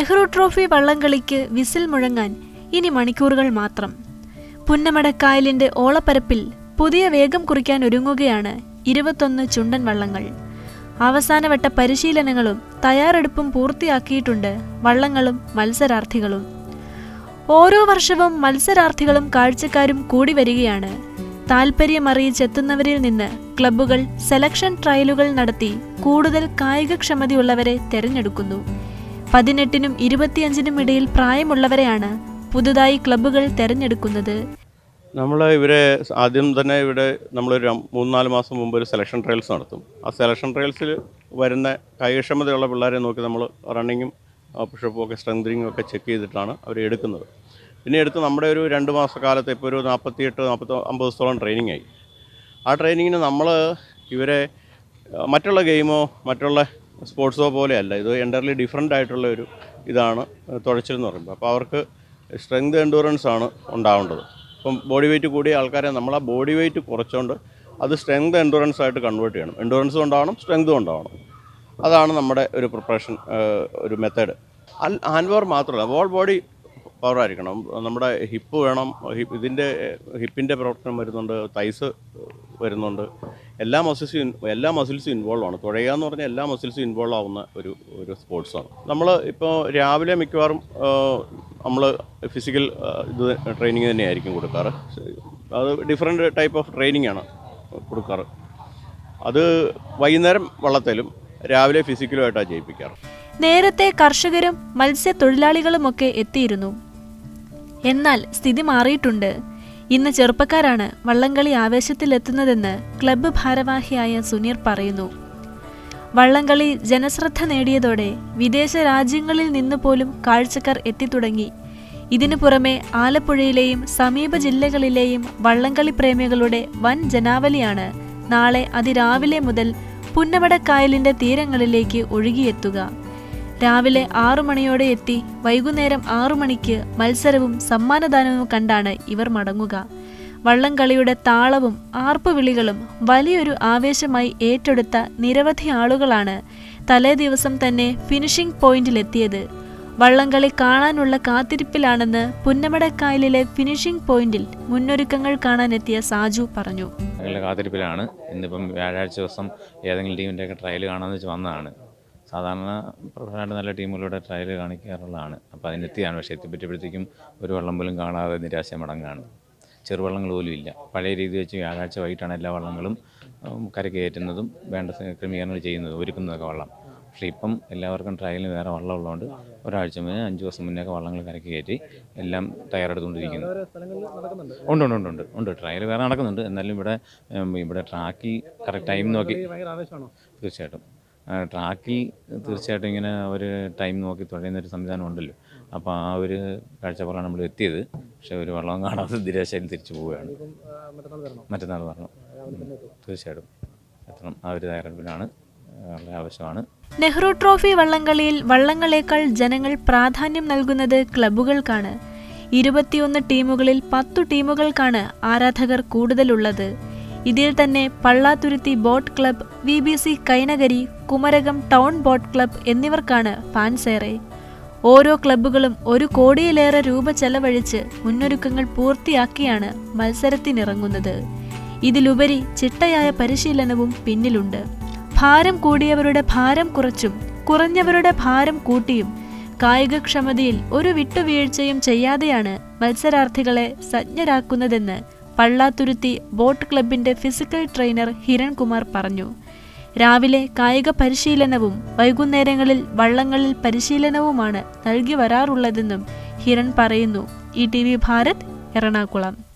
Nehru trophy വള്ളംകളിക്ക് whistle മുഴങ്ങാൻ ഇനി മണിക്കൂറുകൾ മാത്രം. പുന്നമടക്കായലിന്റെ ഓളപ്പരപ്പിൽ പുതിയ വേഗം കുറിക്കാൻ ഒരുങ്ങുകയാണ് ഇരുപത്തൊന്ന് ചുണ്ടൻ വള്ളങ്ങൾ. അവസാനവട്ട പരിശീലനങ്ങളും തയ്യാറെടുപ്പും പൂർത്തിയാക്കിയിട്ടുണ്ട് വള്ളങ്ങളും മത്സരാർത്ഥികളും. ഓരോ വർഷവും മത്സരാർത്ഥികളും കാഴ്ചക്കാരും കൂടി വരികയാണ്. താൽപ്പര്യമറിയിച്ചെത്തുന്നവരിൽ നിന്ന് ക്ലബ്ബുകൾ സെലക്ഷൻ ട്രയലുകൾ നടത്തി കൂടുതൽ കായികക്ഷമതയുള്ളവരെ തെരഞ്ഞെടുക്കുന്നു. പതിനെട്ടിനും ഇരുപത്തിയഞ്ചിനും ഇടയിൽ പ്രായമുള്ളവരെയാണ് പുതുതായി ക്ലബ്ബുകൾ തെരഞ്ഞെടുക്കുന്നത്. നമ്മൾ ഇവരെ ആദ്യം തന്നെ ഇവിടെ നമ്മളൊരു മൂന്നാൽ മൂന്ന് മാസം മുമ്പ് ഒരു സെലക്ഷൻ ട്രയൽസ് നടത്തും. ആ സെലക്ഷൻ ട്രയൽസിൽ വരുന്ന കായികക്ഷമതയുള്ള പിള്ളേരെ നോക്കി നമ്മൾ റണ്ണിങ്ങും പുഷപ്പും ഒക്കെ സ്ട്രെങ്തനിങ്ങും ഒക്കെ ചെക്ക് ചെയ്തിട്ടാണ് അവരെ എടുക്കുന്നത്. പിന്നെ എടുത്ത് നമ്മുടെ ഒരു രണ്ട് മാസക്കാലത്ത് ഇപ്പോൾ ഒരു നാൽപ്പത്തിയെട്ട് നാൽപ്പത്തി അമ്പത് ദിവസത്തോളം ട്രെയിനിങ് ആയി. ആ ട്രെയിനിങ്ങിന് നമ്മൾ ഇവരെ മറ്റുള്ള ഗെയിമോ മറ്റുള്ള സ്പോർട്സോ പോലെയല്ല. ഇത് എന്റർലി ഡിഫറെന്റ് ആയിട്ടുള്ള ഒരു ഇതാണ് തുഴച്ചിൽ എന്ന് പറയുമ്പോൾ അപ്പോൾ അവർക്ക് സ്ട്രെങ്ത് എൻഡൂറൻസ് ആണ് ഉണ്ടാവേണ്ടത്. ഇപ്പം ബോഡി വെയിറ്റ് കൂടിയ ആൾക്കാരെ നമ്മൾ ആ ബോഡി വെയിറ്റ് കുറച്ചുകൊണ്ട് അത് സ്ട്രെങ്ത് എൻഡൂറൻസ് ആയിട്ട് കൺവേർട്ട് ചെയ്യണം. എൻഡൂറൻസും ഉണ്ടാവണം സ്ട്രെങ്തും ഉണ്ടാവണം അതാണ് നമ്മുടെ ഒരു പ്രിപ്പറേഷൻ ഒരു മെത്തേഡ് അൽ ഹാൻഡ് പവർ മാത്രമല്ല ഹോൾ ബോഡി പവർ ആയിരിക്കണം. നമ്മുടെ ഹിപ്പ് വേണം ഇതിന്റെ ഹിപ്പിന്റെ പ്രവർത്തനം വരുന്നുണ്ട് തൈസ് വരുന്നുണ്ട്. എല്ലാ മസിൽസും എല്ലാ മസിൽസും ഇൻവോൾവ് ആണ്. തുഴയുക എന്ന് പറഞ്ഞാൽ എല്ലാ മസിൽസും ഇൻവോൾവ് ആവുന്ന ഒരു ഒരു സ്പോർട്സാണ് നമ്മൾ ഇപ്പോൾ രാവിലെ മിക്കവാറും നമ്മൾ ഫിസിക്കൽ ഇത് ട്രെയിനിങ് തന്നെയായിരിക്കും കൊടുക്കാറ്. അത് ഡിഫറെന്റ് ടൈപ്പ് ഓഫ് ട്രെയിനിങ് ആണ് കൊടുക്കാറ്. അത് വൈകുന്നേരം വള്ളത്തേലും രാവിലെ ഫിസിക്കലുമായിട്ടാണ് ചെയ്യിപ്പിക്കാറ് നേരത്തെ കർഷകരും മത്സ്യത്തൊഴിലാളികളുമൊക്കെ എത്തിയിരുന്നു. എന്നാൽ സ്ഥിതി മാറിയിട്ടുണ്ട്. ഇന്ന് ചെറുപ്പക്കാരാണ് വള്ളംകളി ആവേശത്തിലെത്തുന്നതെന്ന് ക്ലബ്ബ് ഭാരവാഹിയായ സുനീർ പറയുന്നു. വള്ളംകളി ജനശ്രദ്ധ നേടിയതോടെ വിദേശ രാജ്യങ്ങളിൽ നിന്ന് പോലും കാഴ്ചക്കാർ എത്തിത്തുടങ്ങി. ഇതിനു പുറമെ ആലപ്പുഴയിലെയും സമീപ ജില്ലകളിലെയും വള്ളംകളി പ്രേമികളുടെ വൻ ജനാവലിയാണ് നാളെ അതിരാവിലെ മുതൽ പുന്നമടക്കായലിന്റെ തീരങ്ങളിലേക്ക് ഒഴുകിയെത്തുക. രാവിലെ ആറു മണിയോടെ എത്തി വൈകുന്നേരം ആറു മണിക്ക് മത്സരവും സമ്മാനദാനവും കണ്ടാണ് ഇവർ മടങ്ങുക. വള്ളംകളിയുടെ താളവും ആർപ്പുവിളികളും വലിയൊരു ആവേശമായി ഏറ്റെടുത്ത നിരവധി ആളുകളാണ് തലേ ദിവസം തന്നെ ഫിനിഷിംഗ് പോയിന്റിലെത്തിയത്. വള്ളംകളി കാണാനുള്ള കാത്തിരിപ്പിലാണെന്ന് പുന്നമടക്കായലിലെ ഫിനിഷിംഗ് പോയിന്റിൽ മുന്നൊരുക്കങ്ങൾ കാണാനെത്തിയ സാജു പറഞ്ഞു. കാത്തിരിപ്പിലാണ്. ഇന്നിപ്പം വ്യാഴാഴ്ച ദിവസം ഏതെങ്കിലും ടീമിന്റെയൊക്കെ ട്രയൽ കാണാമെന്ന് വെച്ച് വന്നതാണ്. സാധാരണ പ്രധാനമായിട്ട് നല്ല ടീമുകളുടെ ട്രയൽ കാണിക്കാറുള്ളതാണ്. അപ്പോൾ അതിനെത്തിയാണ് പക്ഷേ എത്തിപ്പറ്റിയപ്പോഴത്തേക്കും ഒരു വള്ളം പോലും കാണാതെ നിരാശ മടങ്ങാണ് ചെറുവള്ളങ്ങൾ പോലും ഇല്ല. പഴയ രീതി വെച്ച് വ്യാഴാഴ്ച വൈകിട്ടാണ് എല്ലാ വള്ളങ്ങളും കരയ്ക്ക് വേണ്ട ക്രമീകരണങ്ങൾ ചെയ്യുന്നതും ഒരുക്കുന്നതൊക്കെ വള്ളം. പക്ഷേ ഇപ്പം എല്ലാവർക്കും ട്രയലിന് വേറെ വള്ളം ഉള്ളതുകൊണ്ട് ഒരാഴ്ച മുന്നേ അഞ്ച് ദിവസം മുന്നേ ഒക്കെ വള്ളങ്ങൾ കരയ്ക്ക് കയറ്റി എല്ലാം തയ്യാറെടുത്തുകൊണ്ടിരിക്കുന്നു. ഉണ്ട് ഉണ്ട് ഉണ്ട് ഉണ്ട് ഉണ്ട്. ട്രയൽ വേറെ നടക്കുന്നുണ്ട്. എന്നാലും ഇവിടെ ഇവിടെ ട്രാക്കിൽ കറക്റ്റ് ടൈം നോക്കി തീർച്ചയായിട്ടും. ട്രാക്കിൽ തീർച്ചയായിട്ടും ഇങ്ങനെ ഒരു ടൈം നോക്കി തുഴയുന്ന ഒരു സംവിധാനം ഉണ്ടല്ലോ. അപ്പോൾ ആ ഒരു കാഴ്ചപ്പാടാണ് നമ്മൾ എത്തിയത്. പക്ഷേ ഒരു വള്ളവും കാണാതെ ദിരാശയിൽ തിരിച്ചു പോവുകയാണ്. മറ്റന്നാൾ വരണം. തീർച്ചയായിട്ടും എത്തണം. ആ ഒരു തയ്യാറെടുപ്പിലാണ് വളരെ ആവശ്യമാണ്. നെഹ്റു ട്രോഫി വള്ളംകളിയിൽ വള്ളങ്ങളേക്കാൾ ജനങ്ങൾ പ്രാധാന്യം നൽകുന്നത് ക്ലബ്ബുകൾക്കാണ്. ഇരുപത്തിയൊന്ന് ടീമുകളിൽ പത്തു ടീമുകൾക്കാണ് ആരാധകർ കൂടുതലുള്ളത്. ഇതിൽ തന്നെ Pallathuruthy boat club V B C Kainakari Kumarakom town boat club എന്നിവർക്കാണ് ഫാൻസേറെ ഓരോ ക്ലബ്ബുകളും ഒരു കോടിയിലേറെ രൂപ ചെലവഴിച്ച് മുന്നൊരുക്കങ്ങൾ പൂർത്തിയാക്കിയാണ് മത്സരത്തിനിറങ്ങുന്നത്. ഇതിലുപരി ചിട്ടയായ പരിശീലനവും പിന്നിലുണ്ട്. ഭാരം കൂടിയവരുടെ ഭാരം കുറച്ചും കുറഞ്ഞവരുടെ ഭാരം കൂട്ടിയും കായികക്ഷമതയിൽ ഒരു വിട്ടുവീഴ്ചയും ചെയ്യാതെയാണ് മത്സരാർത്ഥികളെ സജ്ഞരാക്കുന്നതെന്ന് പള്ളാത്തുരുത്തി ബോട്ട് ക്ലബിന്റെ ഫിസിക്കൽ ട്രെയിനർ ഹിരൺകുമാർ പറഞ്ഞു. രാവിലെ കായിക പരിശീലനവും വൈകുന്നേരങ്ങളിൽ വള്ളങ്ങളിൽ പരിശീലനവുമാണ് നൽകി വരാറുള്ളതെന്നും ഹിരൺ പറയുന്നു. E T V Bharat Ernakulam.